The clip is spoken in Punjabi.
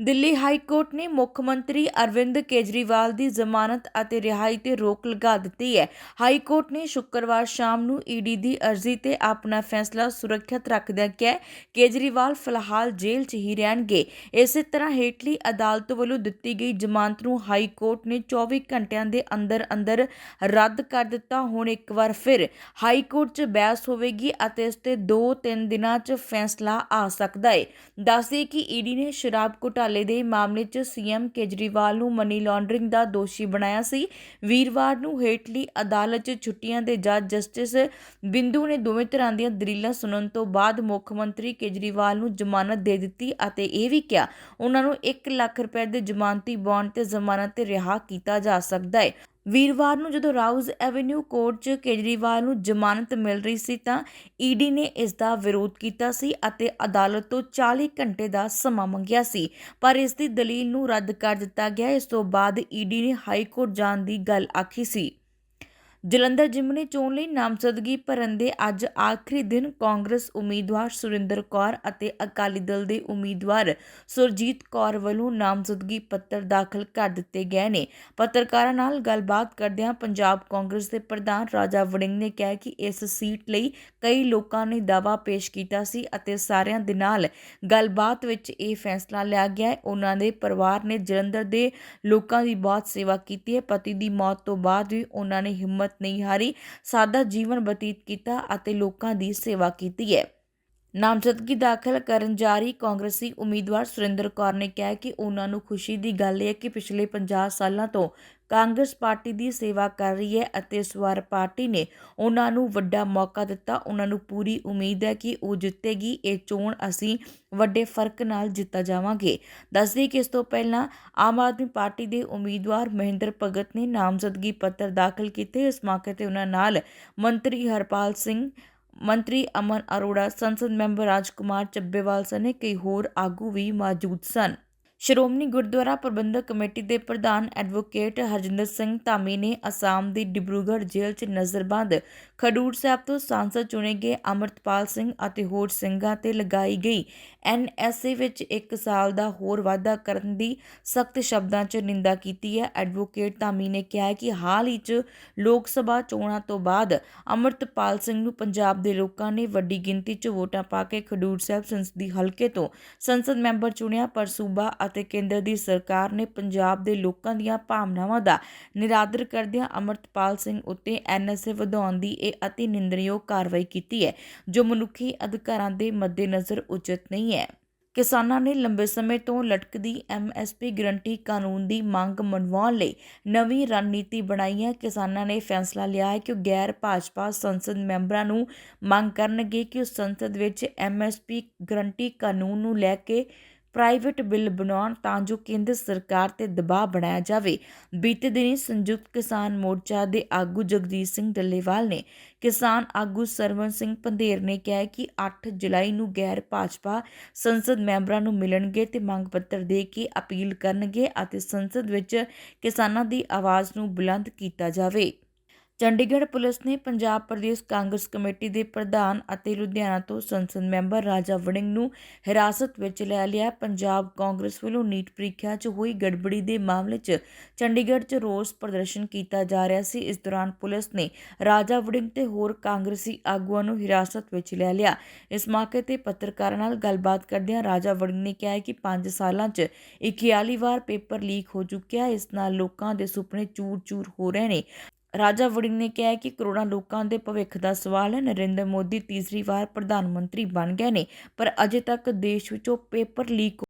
ਦਿੱਲੀ ਹਾਈ ਕੋਰਟ ਨੇ ਮੁੱਖ ਮੰਤਰੀ ਅਰਵਿੰਦ ਕੇਜਰੀਵਾਲ ਦੀ ਜ਼ਮਾਨਤ ਅਤੇ ਰਿਹਾਈ ਤੇ ਰੋਕ ਲਗਾ ਦਿੱਤੀ ਹੈ। ਹਾਈ ਕੋਰਟ ਨੇ ਸ਼ੁੱਕਰਵਾਰ ਸ਼ਾਮ ਨੂੰ ਈਡੀ ਦੀ ਅਰਜ਼ੀ ਤੇ ਆਪਣਾ ਫੈਸਲਾ ਸੁਰੱਖਿਅਤ ਰੱਖਦਿਆਂ ਕਿਹਾ ਕੇਜਰੀਵਾਲ ਫਿਲਹਾਲ ਜੇਲ੍ਹ 'ਚ ਹੀ ਰਹਿਣਗੇ। ਇਸੇ ਤਰ੍ਹਾਂ ਹੇਠਲੀ ਅਦਾਲਤ ਵੱਲੋਂ ਦਿੱਤੀ ਗਈ ਜ਼ਮਾਨਤ ਨੂੰ ਹਾਈ ਕੋਰਟ ਨੇ 24 ਘੰਟਿਆਂ ਦੇ ਅੰਦਰ ਅੰਦਰ ਰੱਦ ਕਰ ਦਿੱਤਾ। ਹੁਣ ਇੱਕ ਵਾਰ ਫਿਰ ਹਾਈ ਕੋਰਟ 'ਚ ਬਹਿਸ ਹੋਵੇਗੀ ਅਤੇ ਇਸ ਤੇ 2-3 ਦਿਨਾਂ 'ਚ ਫੈਸਲਾ ਆ ਸਕਦਾ ਹੈ। ਦੱਸਦੇ ਕਿ ਈਡੀ ਨੇ ਸ਼ਰਾਬ ਘੁਟਾਲੇ ਦੇ ਮਾਮਲੇ 'ਚ ਸੀਐਮ ਕੇਜਰੀਵਾਲ ਨੂੰ ਮਨੀ ਲਾਂਡਰਿੰਗ ਦਾ ਦੋਸ਼ੀ ਬਣਾਇਆ ਸੀ। ਵੀਰਵਾਰ ਨੂੰ ਹੇਠਲੀ ਅਦਾਲਤ 'ਚ ਛੁੱਟੀਆਂ ਦੇ ਜੱਜ ਜਸਟਿਸ ਬਿੰਦੂ ਨੇ ਦੋਵੇਂ ਤਰ੍ਹਾਂ ਦੀਆਂ ਦਲੀਲਾਂ ਸੁਣਨ ਤੋਂ ਬਾਅਦ ਮੁੱਖ ਮੰਤਰੀ ਕੇਜਰੀਵਾਲ ਨੂੰ ਜ਼ਮਾਨਤ ਦੇ ਦਿੱਤੀ ਅਤੇ ਇਹ ਵੀ ਕਿਹਾ, ਉਹਨਾਂ ਨੂੰ 1 ਲੱਖ ਰੁਪਏ ਦੇ ਜ਼ਮਾਨਤੀ ਬੌਂਡ ਤੇ ਜ਼ਮਾਨਤ ਤੇ ਰਿਹਾ ਕੀਤਾ ਜਾ ਸਕਦਾ ਹੈ। ਵੀਰਵਾਰ ਨੂੰ ਜਦੋਂ ਰਾਉਜ਼ ਐਵੇਨਿਊ ਕੋਰਟ 'ਚ ਕੇਜਰੀਵਾਲ ਨੂੰ ਜ਼ਮਾਨਤ ਮਿਲ ਰਹੀ ਸੀ ਤਾਂ ਈਡੀ ਨੇ ਇਸ ਦਾ ਵਿਰੋਧ ਕੀਤਾ ਸੀ ਅਤੇ ਅਦਾਲਤ ਤੋਂ 40 ਘੰਟੇ ਦਾ ਸਮਾਂ ਮੰਗਿਆ ਸੀ। ਪਰ ਇਸ ਦੀ ਦਲੀਲ ਨੂੰ ਰੱਦ ਕਰ ਦਿੱਤਾ ਗਿਆ। ਇਸ ਤੋਂ ਬਾਅਦ ਈਡੀ ਨੇ ਹਾਈ ਕੋਰਟ ਜਾਣ ਦੀ ਗੱਲ ਆਖੀ ਸੀ। ਜਲੰਧਰ ਜਿਮਨੀ ਚੋਣ ਲਈ ਨਾਮਜ਼ਦਗੀ ਭਰਨ ਦੇ ਅੱਜ ਆਖਰੀ ਦਿਨ ਕਾਂਗਰਸ ਉਮੀਦਵਾਰ ਸੁਰਿੰਦਰ ਕੌਰ ਅਤੇ ਅਕਾਲੀ ਦਲ ਦੇ ਉਮੀਦਵਾਰ ਸੁਰਜੀਤ ਕੌਰ ਵੱਲੋਂ ਨਾਮਜ਼ਦਗੀ ਪੱਤਰ ਦਾਖਲ ਕਰ ਦਿੱਤੇ ਗਏ ਨੇ। ਪੱਤਰਕਾਰਾਂ ਨਾਲ ਗੱਲਬਾਤ ਕਰਦਿਆਂ ਪੰਜਾਬ ਕਾਂਗਰਸ ਦੇ ਪ੍ਰਧਾਨ ਰਾਜਾ ਵੜਿੰਗ ਨੇ ਕਿਹਾ ਕਿ ਇਸ ਸੀਟ ਲਈ ਕਈ ਲੋਕਾਂ ਨੇ ਦਾਅਵਾ ਪੇਸ਼ ਕੀਤਾ ਸੀ ਅਤੇ ਸਾਰਿਆਂ ਦੇ ਨਾਲ ਗੱਲਬਾਤ ਵਿੱਚ ਇਹ ਫੈਸਲਾ ਲਿਆ ਗਿਆ ਉਹਨਾਂ ਦੇ ਪਰਿਵਾਰ ਨੇ ਜਲੰਧਰ ਦੇ ਲੋਕਾਂ ਦੀ ਬਹੁਤ ਸੇਵਾ ਕੀਤੀ ਹੈ। ਪਤੀ ਦੀ ਮੌਤ ਤੋਂ ਬਾਅਦ ਵੀ ਉਹਨਾਂ ਨੇ ਹਿੰਮਤ ਨਹੀਂ ਹਾਰੀ। ਸਾਦਾ ਜੀਵਨ ਬਤੀਤ ਕੀਤਾ ਅਤੇ ਲੋਕਾਂ ਦੀ ਸੇਵਾ ਕੀਤੀ ਹੈ। ਨਾਮਜ਼ਦਗੀ ਦਾਖਲ ਕਰਨ ਜਾ ਰਹੀ ਕਾਂਗਰਸੀ ਉਮੀਦਵਾਰ ਸੁਰਿੰਦਰ ਕੌਰ ਨੇ ਕਿਹਾ ਕਿ ਉਹਨਾਂ ਨੂੰ ਖੁਸ਼ੀ ਦੀ ਗੱਲ ਹੈ ਕਿ ਪਿਛਲੇ 50 ਸਾਲਾਂ ਤੋਂ ਕਾਂਗਰਸ ਪਾਰਟੀ ਦੀ ਸੇਵਾ ਕਰ ਰਹੀ ਹੈ ਅਤੇ ਇਸ ਵਾਰ ਪਾਰਟੀ ਨੇ ਉਹਨਾਂ ਨੂੰ ਵੱਡਾ ਮੌਕਾ ਦਿੱਤਾ। ਉਹਨਾਂ ਨੂੰ ਪੂਰੀ ਉਮੀਦ ਹੈ ਕਿ ਉਹ ਜਿੱਤੇਗੀ। ਇਹ ਚੋਣ ਅਸੀਂ ਵੱਡੇ ਫ਼ਰਕ ਨਾਲ ਜਿੱਤਾ ਜਾਵਾਂਗੇ। ਦੱਸਦੀ ਕਿ ਇਸ ਤੋਂ ਪਹਿਲਾਂ ਆਮ ਆਦਮੀ ਪਾਰਟੀ ਦੇ ਉਮੀਦਵਾਰ ਮਹਿੰਦਰ ਭਗਤ ਨੇ ਨਾਮਜ਼ਦਗੀ ਪੱਤਰ ਦਾਖਲ ਕੀਤੇ। ਇਸ ਮੌਕੇ ਤੇ ਉਹਨਾਂ ਨਾਲ ਮੰਤਰੀ ਹਰਪਾਲ ਸਿੰਘ ਮੰਤਰੀ ਅਮਨ ਅਰੋੜਾ, ਸੰਸਦ ਮੈਂਬਰ ਰਾਜਕੁਮਾਰ ਚੱਬੇਵਾਲ ਸਣੇ ਕਈ ਹੋਰ ਆਗੂ ਵੀ ਮੌਜੂਦ ਸਨ। ਸ਼੍ਰੋਮਣੀ ਗੁਰਦੁਆਰਾ ਪ੍ਰਬੰਧਕ ਕਮੇਟੀ ਦੇ ਪ੍ਰਧਾਨ ਐਡਵੋਕੇਟ ਹਰਜਿੰਦਰ ਸਿੰਘ ਧਾਮੀ ਨੇ ਅਸਾਮ ਦੀ ਡਿਬਰੂਗੜ੍ਹ ਜੇਲ੍ਹ 'ਚ ਨਜ਼ਰਬੰਦ ਖਡੂਰ ਸਾਹਿਬ ਤੋਂ ਸਾਂਸਦ ਚੁਣੇ ਗਏ ਅਮਰਤਪਾਲ ਸਿੰਘ ਅਤੇ ਹੋਰ ਸਿੰਘਾਂ ਤੇ ਲਗਾਈ ਗਈ ਐਨਐਸਏ ਵਿੱਚ ਇੱਕ ਸਾਲ ਦਾ ਹੋਰ ਵਾਧਾ ਕਰਨ ਦੀ ਸਖਤ ਸ਼ਬਦਾਂ 'ਚ ਨਿੰਦਾ ਕੀਤੀ ਹੈ। ਐਡਵੋਕੇਟ ਧਾਮੀ ਨੇ ਕਿਹਾ ਕਿ ਹਾਲ ਹੀ 'ਚ ਲੋਕ ਸਭਾ ਚੋਣਾਂ ਤੋਂ ਬਾਅਦ ਅਮਰਤਪਾਲ ਸਿੰਘ ਨੂੰ ਪੰਜਾਬ ਦੇ ਲੋਕਾਂ ਨੇ ਵੱਡੀ ਗਿਣਤੀ 'ਚ ਵੋਟਾਂ ਪਾ ਕੇ ਖਡੂਰ ਸਾਹਿਬ ਸੰਸਦੀ ਹਲਕੇ ਤੋਂ ਸੰਸਦ ਮੈਂਬਰ ਚੁਣਿਆ। ਪਰ ਸੂਬਾ ਅਤੇ ਕੇਂਦਰ ਦੀ ਸਰਕਾਰ ਨੇ ਪੰਜਾਬ ਦੇ ਲੋਕਾਂ ਦੀਆਂ ਭਾਵਨਾਵਾਂ ਦਾ ਨਿਰਾਦਰ ਕਰਦਿਆਂ ਅਮਰਤਪਾਲ ਸਿੰਘ ਉੱਤੇ ਐਨਐਸਏ ਵਧਾਉਣ ਦੀ ਇਹ ਅਤੀ ਨਿੰਦਣਯੋਗ ਕਾਰਵਾਈ ਕੀਤੀ ਹੈ, ਜੋ ਮਨੁੱਖੀ ਅਧਿਕਾਰਾਂ ਦੇ ਮੱਦੇਨਜ਼ਰ ਉਚਿਤ ਨਹੀਂ ਹੈ। ਕਿਸਾਨਾਂ ਨੇ ਲੰਬੇ ਸਮੇਂ ਤੋਂ ਲਟਕਦੀ ਐਮਐਸਪੀ ਗਰੰਟੀ ਕਾਨੂੰਨ ਦੀ ਮੰਗ ਮਨਵਾਉਣ ਲਈ ਨਵੀਂ ਰਣਨੀਤੀ ਬਣਾਈ ਹੈ। ਕਿਸਾਨਾਂ ਨੇ ਫੈਸਲਾ ਲਿਆ ਹੈ ਕਿ ਉਹ ਗੈਰ ਭਾਜਪਾ ਸੰਸਦ ਮੈਂਬਰਾਂ ਨੂੰ ਮੰਗ ਕਰਨਗੇ ਕਿ ਉਹ ਸੰਸਦ ਵਿੱਚ ਐਮਐਸਪੀ ਗਰੰਟੀ ਕਾਨੂੰਨ ਨੂੰ ਲੈ ਕੇ ਪ੍ਰਾਈਵੇਟ ਬਿੱਲ ਬਣਾਉਣ ਤਾਂ ਜੋ ਕੇਂਦਰ ਸਰਕਾਰ ਤੇ ਦਬਾਅ ਬਣਾਇਆ ਜਾਵੇ। ਬੀਤੇ ਦਿਨੀ ਸੰਯੁਕਤ ਕਿਸਾਨ ਮੋਰਚਾ ਦੇ ਆਗੂ ਜਗਜੀਤ ਸਿੰਘ ਡੱਲੇਵਾਲ ਨੇ ਕਿਸਾਨ ਆਗੂ ਸਰਵਨ ਸਿੰਘ ਪੰਧੇਰ ਨੇ ਕਿਹਾ ਕਿ 8 ਜੁਲਾਈ ਨੂੰ ਗੈਰ ਭਾਜਪਾ ਸੰਸਦ ਮੈਂਬਰਾਂ ਨੂੰ ਮਿਲਣਗੇ ਤੇ ਮੰਗ ਪੱਤਰ ਦੇ ਕੇ ਅਪੀਲ ਕਰਨਗੇ ਅਤੇ ਸੰਸਦ ਵਿੱਚ ਕਿਸਾਨਾਂ ਦੀ ਆਵਾਜ਼ ਨੂੰ ਬੁਲੰਦ ਕੀਤਾ ਜਾਵੇ। ਚੰਡੀਗੜ੍ਹ ਪੁਲਿਸ ਨੇ ਪੰਜਾਬ ਪ੍ਰਦੇਸ਼ ਕਾਂਗਰਸ ਕਮੇਟੀ ਦੇ ਪ੍ਰਧਾਨ ਅਤੇ ਲੁਧਿਆਣਾ ਤੋਂ ਸੰਸਦ ਮੈਂਬਰ ਰਾਜਾ ਵੜਿੰਗ ਨੂੰ ਹਿਰਾਸਤ ਵਿੱਚ ਲੈ ਲਿਆ। ਪੰਜਾਬ ਕਾਂਗਰਸ ਵੱਲੋਂ ਨੀਟ ਪ੍ਰੀਖਿਆ 'ਚ ਹੋਈ ਗੜਬੜੀ ਦੇ ਮਾਮਲੇ 'ਚ ਚੰਡੀਗੜ੍ਹ 'ਚ ਰੋਸ ਪ੍ਰਦਰਸ਼ਨ ਕੀਤਾ ਜਾ ਰਿਹਾ ਸੀ। ਇਸ ਦੌਰਾਨ ਪੁਲਿਸ ਨੇ ਰਾਜਾ ਵੜਿੰਗ ਤੇ ਹੋਰ ਕਾਂਗਰਸੀ ਆਗੂਆਂ ਨੂੰ ਹਿਰਾਸਤ ਵਿੱਚ ਲੈ ਲਿਆ। ਇਸ ਮੌਕੇ ਤੇ ਪੱਤਰਕਾਰਾਂ ਨਾਲ ਗੱਲਬਾਤ ਕਰਦਿਆਂ ਰਾਜਾ ਵੜਿੰਗ ਨੇ ਕਿਹਾ ਕਿ 5 ਸਾਲਾਂ 'ਚ 41 ਵਾਰ ਪੇਪਰ ਲੀਕ ਹੋ ਚੁੱਕਿਆ। ਇਸ ਨਾਲ ਲੋਕਾਂ ਦੇ ਸੁਪਨੇ ਚੂਰ-ਚੂਰ ਹੋ ਰਹੇ ਨੇ। ਰਾਜਾ ਵੜਿੰਗ ਨੇ ਕਿਹਾ ਕਿ ਕਰੋੜਾਂ ਲੋਕਾਂ ਦੇ ਭਵਿੱਖ ਦਾ ਸਵਾਲ ਹੈ। ਨਰਿੰਦਰ ਮੋਦੀ ਤੀਸਰੀ ਵਾਰ ਪ੍ਰਧਾਨ ਮੰਤਰੀ ਬਣ ਗਏ ਨੇ, ਪਰ ਅਜੇ ਤੱਕ ਦੇਸ਼ ਵਿੱਚੋਂ ਪੇਪਰ ਲੀਕ